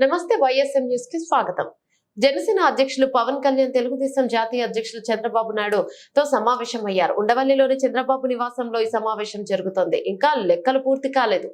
నమస్తే వైఎస్ఎం న్యూస్కి స్వాగతం. జనసేన అధ్యక్షులు పవన్ కళ్యాణ్ తెలుగుదేశం జాతీయ అధ్యక్షులు చంద్రబాబు నాయుడు తో సమావేశం అయ్యారు ఉండవల్లిలోని చంద్రబాబు నివాసంలో ఈ సమావేశం జరుగుతోంది. ఇంకా లెక్కలు పూర్తి కాలేదు.